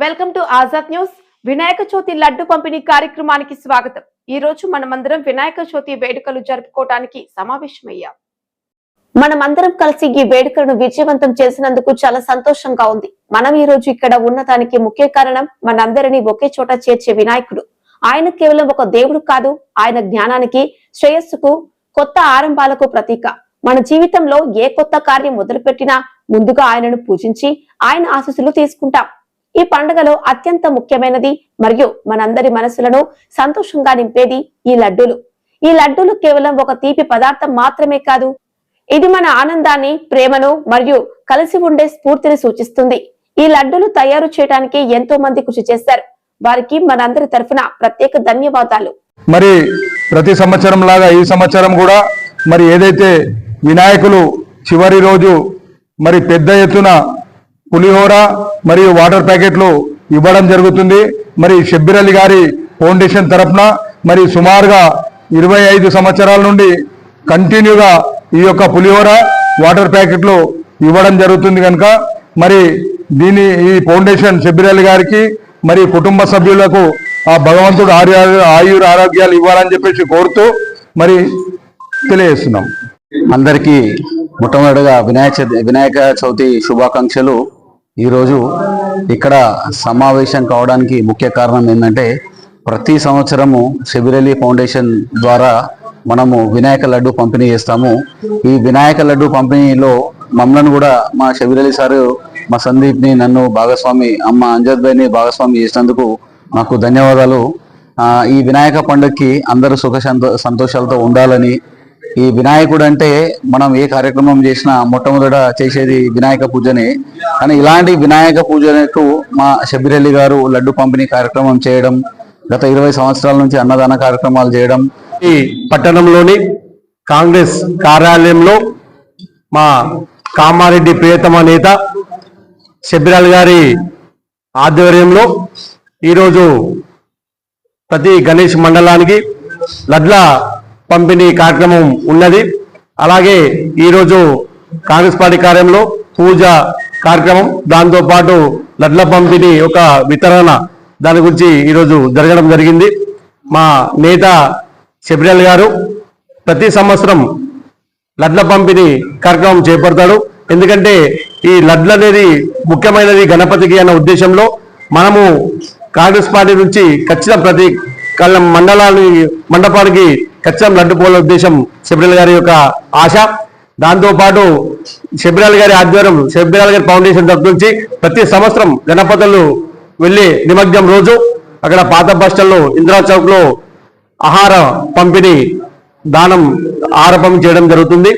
Welcome to Azad news. Vinayaka Chavithi laddu పంపిణీ కార్యక్రమానికి స్వాగతం. ఈ రోజు మనమందరం వినాయక చవితి వేడుకలు జరుపుకోవడానికి సమావేశమయ్యాం. మనమందరం కలిసి ఈ వేడుకలను విజయవంతం చేసినందుకు చాలా సంతోషంగా ఉంది. మనం ఈ రోజు ఇక్కడ ఉన్నదానికి ముఖ్య కారణం మనందరినీ ఒకే చోట చేర్చే వినాయకుడు. ఆయన కేవలం ఒక దేవుడు కాదు ఆయన జ్ఞానానికి శ్రేయస్సుకు కొత్త ఆరంభాలకు ప్రతీక. మన జీవితంలో ఏ కొత్త కార్యం మొదలుపెట్టినా ముందుగా ఆయనను పూజించి ఆయన ఆశీస్సులు తీసుకుంటాం. ఈ పండుగలో అత్యంత ముఖ్యమైనది మరియు మనందరి మనసులను సంతోషంగా నింపేది ఈ లడ్డూలు. ఈ లడ్డూలు కేవలం ఒక తీపి పదార్థం మాత్రమే కాదు ఇది మన ఆనందాన్ని ప్రేమను మరియు కలిసి ఉండే స్ఫూర్తిని సూచిస్తుంది. ఈ లడ్డూలు తయారు చేయడానికి ఎంతో మంది కృషి చేశారు. వారికి మనందరి తరఫున ప్రత్యేక ధన్యవాదాలు. మరి ప్రతి సంవత్సరం లాగా ఈ సంవత్సరం కూడా మరి ఏదైతే వినాయకులు చివరి రోజు మరి పెద్ద ఎత్తున పులిహోర మరియు వాటర్ ప్యాకెట్లు ఇవ్వడం జరుగుతుంది. మరి షబ్బీర్ అలీ గారి ఫౌండేషన్ తరఫున మరి సుమారుగా ఇరవై ఐదు సంవత్సరాల నుండి కంటిన్యూగా ఈ యొక్క పులిహోర వాటర్ ప్యాకెట్లు ఇవ్వడం జరుగుతుంది కనుక మరి దీని ఈ ఫౌండేషన్ షబ్బీర్ అలీ గారికి మరి కుటుంబ సభ్యులకు ఆ భగవంతుడు ఆర్య ఆయుర ఆరోగ్యాలు ఇవ్వాలని చెప్పేసి కోరుతూ మరి తెలియజేస్తున్నాం. అందరికీ మొట్టమొదటిగా వినాయక వినాయక చవితి శుభాకాంక్షలు. ఈరోజు ఇక్కడ సమావేశం కావడానికి ముఖ్య కారణం ఏంటంటే ప్రతి సంవత్సరము శబిరలి ఫౌండేషన్ ద్వారా మనము వినాయక లడ్డు పంపిణీ చేస్తాము. ఈ వినాయక లడ్డు పంపిణీలో మమ్మల్ని కూడా మా శబిరలి సారు మా సందీప్ని నన్ను భాగస్వామి అమ్మ అంజద్ భాయ్ని భాగస్వామి చేసినందుకు నాకు ధన్యవాదాలు. ఈ వినాయక పండుగకి అందరూ సుఖ సంతో సంతోషాలతో ఉండాలని ఈ వినాయకుడు అంటే మనం ఏ కార్యక్రమం చేసినా మొట్టమొదట చేసేది వినాయక పూజనే. కానీ ఇలాంటి వినాయక పూజకు మా షబీరల్లి గారు లడ్డు పంపిణీ కార్యక్రమం చేయడం గత ఇరవై సంవత్సరాల నుంచి అన్నదాన కార్యక్రమాలు చేయడం. ఈ పట్టణంలోని కాంగ్రెస్ కార్యాలయంలో మా కామారెడ్డి ప్రియతమ నేత షబ్బిరాల్ గారి ఆధ్వర్యంలో ఈరోజు ప్రతి గణేష్ మండలానికి లడ్ల పంపిణీ కార్యక్రమం ఉన్నది. అలాగే ఈరోజు కాంగ్రెస్ పార్టీ కార్యంలో పూజ కార్యక్రమం దాంతో పాటు లడ్ల పంపిణీ ఒక వితరణ దాని గురించి ఈరోజు జరగడం జరిగింది. మా నేత శబరిలాల్ గారు ప్రతి సంవత్సరం లడ్ల పంపిణీ కార్యక్రమం చేపడతాడు. ఎందుకంటే ఈ లడ్లు అనేది ముఖ్యమైనది గణపతికి అన్న ఉద్దేశంలో మనము కాంగ్రెస్ పార్టీ నుంచి ఖచ్చితంగా ప్రతి కళ్ళ మండలాన్ని మండపానికి ఖచ్చితంగా లడ్డు పోల ఉద్దేశం శబరిలాల్ గారి యొక్క ఆశ. దాంతోపాటు పాటు గారి ఆధ్వర్యం శబరిలాల్ గారి ఫౌండేషన్ తరఫు నుంచి ప్రతి సంవత్సరం గణపతులు వెళ్ళి నిమగ్నం రోజు అక్కడ పాత బస్టల్లో ఇందిరా చౌక్లో ఆహార పంపిణీ దానం ఆహార పంపిణీ చేయడం జరుగుతుంది.